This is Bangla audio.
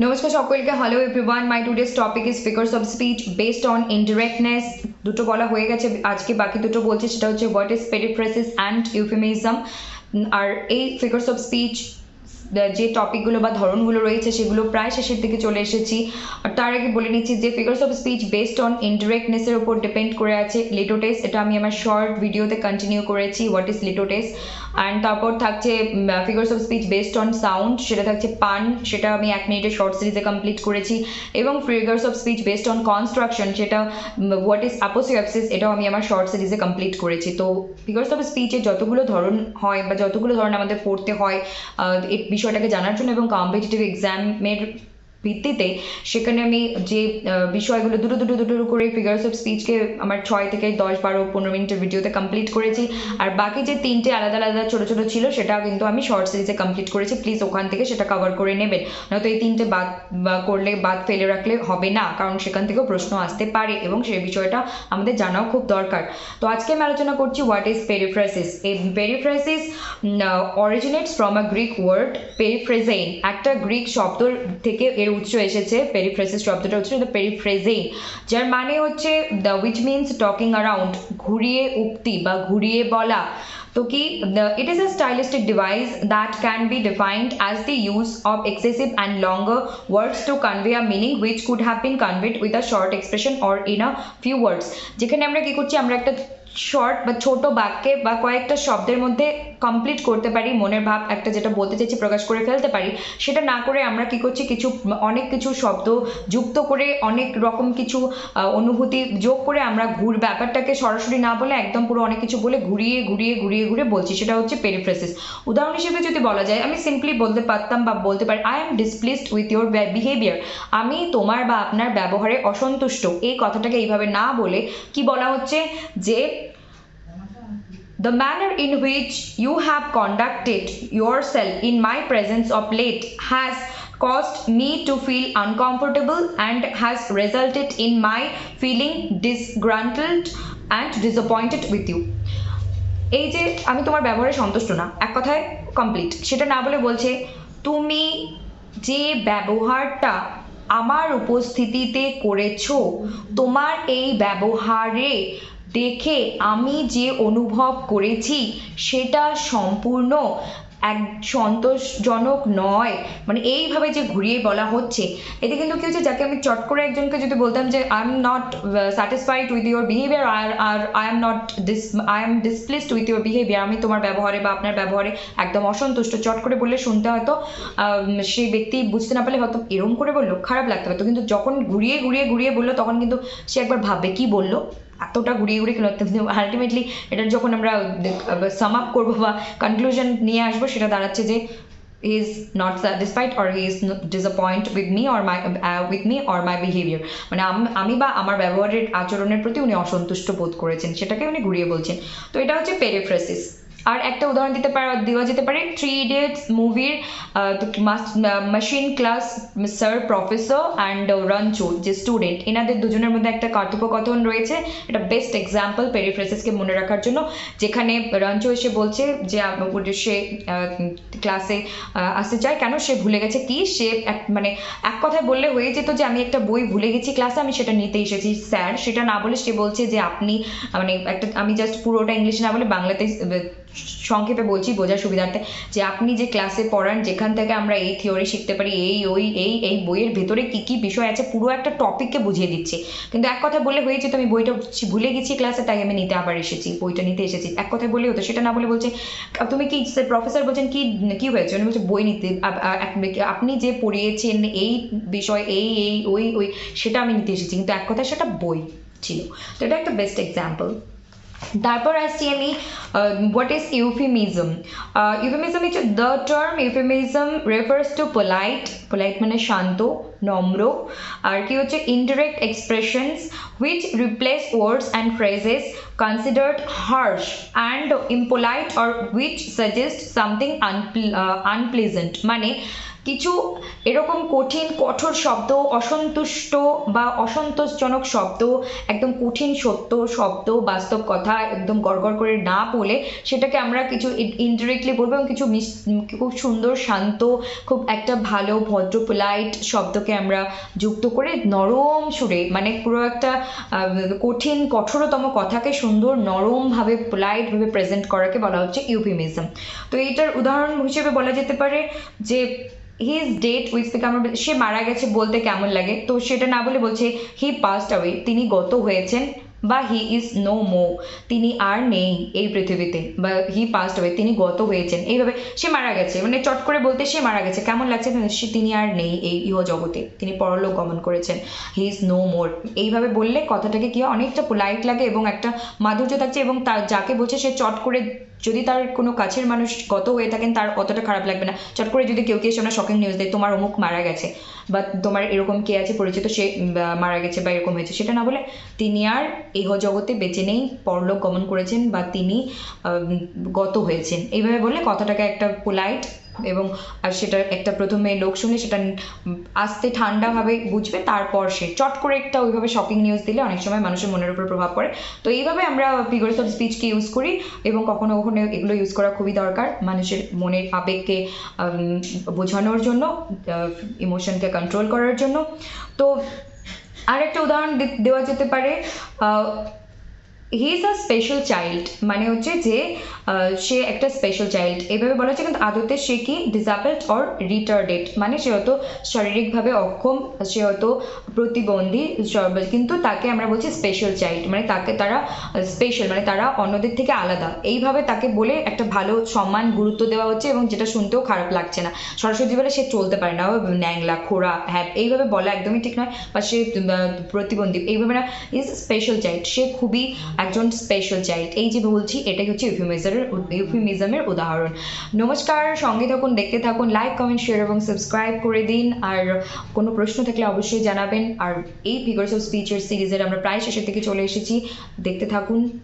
নমস্কার সকলকে। Hello everyone my today's topic is figures of speech based on indirectness দুটো বলা হয়ে গেছে, আজকে বাকি দুটো বলছে, সেটা হচ্ছে what is periphrasis and euphemism আর এই ফিগার্স অফ স্পিচ যে টপিকগুলো বা ধরনগুলো রয়েছে সেগুলো প্রায় শেষের দিকে চলে এসেছি। আর তার আগে বলে নিচ্ছি যে figures of speech based on ইনডিরেক্টনেসের উপর ডিপেন্ড করে আছে লিটোটেস এটা আমি আমার শর্ট ভিডিওতে কন্টিনিউ করেছি হোয়াট ইজ লিটোটেস অ্যান্ড তারপর থাকছে figures of speech based on sound সেটা থাকছে পান, সেটা আমি এক মিনিটের শর্ট সিরিজে কমপ্লিট করেছি। এবং figures of speech based on construction সেটা হোয়াট ইজ অ্যাপোসিয়াপসিস এটাও আমি আমার শর্ট সিরিজে কমপ্লিট করেছি। তো ফিগার্স অফ স্পিচের যতগুলো ধরন হয় বা যতগুলো ধরন আমাদের পড়তে হয় বিষয়টাকে জানার জন্য এবং কম্পিটিটিভ এক্সামের ভিত্তিতে সেখানে আমি যে বিষয়গুলো দুটো দুটো দুটো করে ফিগার্স অফ স্পিচকে আমার ছয় থেকে দশ, বারো, পনেরো মিনিটের ভিডিওতে কমপ্লিট করেছি। আর বাকি যে তিনটে আলাদা আলাদা ছোটো ছোটো ছিল সেটা কিন্তু আমি শর্ট সিরিজে কমপ্লিট করেছি। প্লিজ ওখান থেকে সেটা কভার করে নেবেন। নয়তো এই তিনটে বাদ করলে, বাদ ফেলে রাখলে হবে না, কারণ সেখান থেকেও প্রশ্ন আসতে পারে এবং সেই বিষয়টা আমাদের জানাও খুব দরকার। তো আজকে আমি আলোচনা করছি হোয়াট ইজ পেরিফ্রাসিস এই periphrasis originates from a Greek word periphrazein একটা গ্রিক শব্দ থেকে এর উৎস এসেছে পেরিফ্রেসিস শব্দটা হচ্ছে দ্য পেরিফ্রেজেইন যার মানে হচ্ছে the which means talking around ঘুরিয়ে উক্তি বা ঘুরিয়ে বলা। তো কি it is a stylistic device that can be defined as the use of excessive and longer words to convey a meaning which could have been conveyed with a short expression or in a few words যেখানে আমরা কি করছি, আমরা একটা শর্ট বা ছোট বাক্যে বা কয়েকটা শব্দের মধ্যে কমপ্লিট করতে পারি, মনের ভাব একটা যেটা বলতে চাইছি, প্রকাশ করে ফেলতে পারি, সেটা না করে আমরা কি করছি, কিছু, অনেক কিছু শব্দ যুক্ত করে, অনেক রকম কিছু অনুভূতি যোগ করে আমরা ঘুর, ব্যাপারটাকে সরাসরি না বলে একদম পুরো অনেক কিছু বলে ঘুরিয়ে ঘুরিয়ে ঘুরিয়ে ঘুরিয়ে বলছি, সেটা হচ্ছে পেরিফ্রেসিস উদাহরণ হিসেবে যদি বলা যায়, আমি সিম্পলি বলতে পারতাম বা বলতে পারি I am displeased with your behaviour আমি তোমার বা আপনার ব্যবহারে অসন্তুষ্ট। এই কথাটাকে এইভাবে না বলে কি বলা হচ্ছে, যে The manner in which you have conducted yourself in my presence of late has caused me to feel uncomfortable and has resulted in my feeling disgruntled and disappointed with you. এই যে আমি তোমার ব্যবহারে সন্তুষ্ট না এক কথায় কমপ্লিট সেটা না বলে বলছে তুমি যে ব্যবহারটা আমার উপস্থিতিতে করেছ তোমার এই ব্যবহারে দেখে আমি যে অনুভব করেছি সেটা সম্পূর্ণ এক সন্তোষজনক নয়। মানে এইভাবে যে ঘুরিয়ে বলা হচ্ছে, এতে কিন্তু কি হচ্ছে, যাকে আমি চট করে একজনকে যদি বলতাম যে I am not satisfied with your behaviour R R I am not dis I am displeased with your behaviour আমি তোমার ব্যবহারে বা আপনার ব্যবহারে একদম অসন্তুষ্ট, চট করে বললে শুনতে হয়তো সেই ব্যক্তি বুঝতে না পারলে হয়তো এরম করে বলল, খারাপ লাগতে পারতো। কিন্তু যখন ঘুরিয়ে ঘুরিয়ে ঘুরিয়ে বলল, তখন কিন্তু সে একবার ভাববে, কি বলল? এতটা ঘুরিয়ে ঘুরিয়ে কেন আলটিমেটলি এটার যখন আমরা সাম আপ করব বা কনক্লুশন নিয়ে আসব, সেটা দাঁড়াচ্ছে যে is not satisfied or he is disappoint with me or my with me or my behaviour মানে আমি বা আমার ব্যবহারের আচরণের প্রতি উনি অসন্তুষ্ট বোধ করেছেন, সেটাকে উনি ঘুরিয়ে বলছেন। তো এটা হচ্ছে পেরিফ্রেসিস আর একটা উদাহরণ দিতে পারা, দেওয়া যেতে পারে থ্রি ইডিয়টস মুভির machine class sir professor and Rancho যে স্টুডেন্ট এনাদের দুজনের মধ্যে একটা কথোপকথন রয়েছে এটা বেস্ট এক্সাম্পল পেরিফ্রেসেসকে মনে রাখার জন্য, যেখানে রঞ্চু এসে বলছে যে সে ক্লাসে আসতে চায়, কেন সে ভুলে গেছে কি? সে এক- মানে এক কথায় বললে হয়ে যেত যে, আমি একটা বই ভুলে গেছি ক্লাসে আমি সেটা নিতে এসেছি, স্যার। সেটা না বলে সে বলছে যে, আপনি মানে একটা, আমি জাস্ট পুরোটা ইংলিশে না বলে বাংলাতে সংক্ষেপে বলছি, বোঝার সুবিধার্থে, যে আপনি যে ক্লাসে পড়ান, যেখান থেকে আমরা এই থিওরি শিখতে পারি, এই, ওই, এই এই বইয়ের ভেতরে কি কি বিষয় আছে, পুরো একটা টপিককে বুঝিয়ে দিচ্ছে। কিন্তু এক কথা বললে হয়েছে তো আমি বইটা ভুলে গেছি ক্লাসে তাই আমি নিতে আবার এসেছি, বইটা নিতে এসেছি। এক কথায় বললে হতো, সেটা না বলে বলছে তুমি কি প্রফেসর বলছেন, কি কি হয়েছে? উনি বলছে, বই নিতে আপনি যে পড়িয়েছেন এই বিষয়, এই এই, ওই ওই, সেটা আমি নিতে এসেছি। কিন্তু এক কথায় সেটা বই ছিল। তো এটা একটা বেস্ট এক্সাম্পল তারপর আসছি আমি হোয়াট ইজ ইউফিমিজম ইউফিমিজম হচ্ছে the term euphemism refers to polite polite মানে শান্ত নম্র আর কি হচ্ছে indirect expressions which replace words and phrases considered harsh and impolite or which suggest something unpleasant মানে কিছু এরকম কঠিন, কঠোর শব্দ, অসন্তুষ্ট বা অসন্তোষজনক শব্দ, একদম কঠিন সত্য শব্দ, বাস্তব কথা, একদম গড়গড় করে না বলে সেটাকে আমরা কিছু ইনডিরেক্টলি বলব এবং কিছু মিস, খুব সুন্দর, শান্ত, খুব একটা ভালো, ভদ্র পোলাইট শব্দকে আমরা যুক্ত করে নরম সুরে মানে পুরো একটা কঠিন, কঠোরতম কথাকে সুন্দর, নরমভাবে পোলাইটভাবে প্রেজেন্ট করাকে বলা হচ্ছে ইউফিমিজম তো এইটার উদাহরণ হিসেবে বলা যেতে পারে যে হিজ ডেট উইথ বিকাম সে মারা গেছে বলতে কেমন লাগে? তো সেটা না বলে বলছে হি পাস্ট অ্যাওয়ে তিনি গত হয়েছেন, বা হি ইজ নো মো তিনি আর নেই এই পৃথিবীতে, বা হি পাস্ট অ্যাওয়ে তিনি গত হয়েছেন। এইভাবে সে মারা গেছে মানে চট করে বলতে সে মারা গেছে, কেমন লাগছে সে, তিনি আর নেই এই ইহ জগতে তিনি পরলোক গমন করেছেন হি ইজ নো মোর এইভাবে বললে কথাটাকে কি অনেকটা পোলাইট লাগে এবং একটা মাধুর্য থাকছে এবং তার যাকে বলছে সে চট করে যদি তার কোনো কাছের মানুষ গত হয়ে থাকেন, তার অতটা খারাপ লাগবে না। চট করে যদি কেউ কেউ আমরা শকিং নিউজ দেয় তোমার অমুক মারা গেছে, বা তোমার এরকম কে আছে পরিচিত, সে মারা গেছে বা এরকম হয়েছে, সেটা না বলে তিনি আর এহ জগতে বেঁচে নেই, পরলোক গমন করেছেন, বা তিনি গত হয়েছেন। এইভাবে বললে কথাটাকে একটা পোলাইট এবং আর সেটা একটা প্রথমে লোক শুনে সেটা আস্তে ঠান্ডাভাবে বুঝবে, তারপর সে চট করে একটা ওইভাবে শকিং নিউজ দিলে অনেক সময় মানুষের মনের উপর প্রভাব পড়ে। তো এইভাবে আমরা ফিগার্স অফ স্পিচকে ইউজ করি এবং কখনো কখনো এগুলো ইউজ করা খুবই দরকার মানুষের মনের আবেগকে বোঝানোর জন্য ইমোশনকে কন্ট্রোল করার জন্য। তো আরেকটা উদাহরণ দেওয়া যেতে পারে he is a special child মানে হচ্ছে যে সে একটা স্পেশাল চাইল্ড এভাবে বলা হচ্ছে কিন্তু আদতে সে কি ডিসাবেলড অর রিটার্ডেড মানে সে হয়তো শারীরিকভাবে অক্ষম, সে হয়তো প্রতিবন্ধী কিন্তু তাকে আমরা বলছি স্পেশাল চাইল্ড মানে তাকে তারা স্পেশাল মানে তারা অন্যদের থেকে আলাদা। এইভাবে তাকে বলে একটা ভালো সম্মান, গুরুত্ব দেওয়া হচ্ছে এবং যেটা শুনতেও খারাপ লাগছে না। সরস্বতী বলে সে চলতে পারে না। ন্যাংলা, খোড়া, হ্যাপ। এইভাবে বলা একদমই ঠিক নয়। বা সে প্রতিবন্ধী। এইভাবে না ইজ স্পেশাল চাইল্ড সে খুবই একজন স্পেশাল চাইল্ড এই যে বলছি, এটাই হচ্ছে ইউফিমিজমের ইউফিমিজমের উদাহরণ। নমস্কার, সঙ্গে থাকুন, দেখতে থাকুন লাইক কমেন্ট শেয়ার এবং সাবস্ক্রাইব করে দিন। আর কোনো প্রশ্ন থাকলে অবশ্যই জানাবেন। আর এই ফিগার্স অফ স্পিচের সিরিজের আমরা প্রায় শেষের দিকে চলে এসেছি। দেখতে থাকুন।